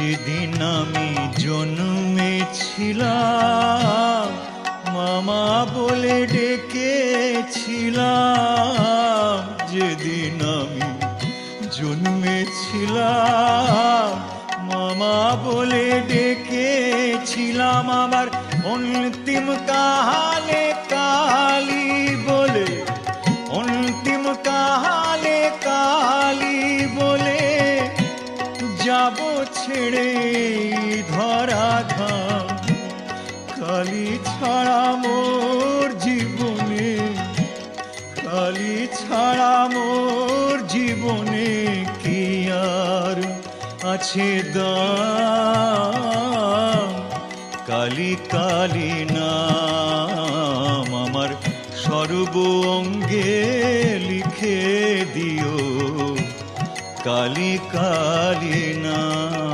যেদিন আমি জন্মেছিলাম, মামা বলে ডেকেছিলাম, যেদিন আমি জন্মেছিলাম, মামা বলে ডেকেছিলাম আবার অন্তিম কাহালে ছেড়ে ধরা ধাম কালি ছাড়া মোর জীবনে, কালি ছাড়া মোর জীবনে কি আর আছে দাম? কালি কালি নাম আমার সর্ব অঙ্গে লিখে দিও। কালি কালি নাম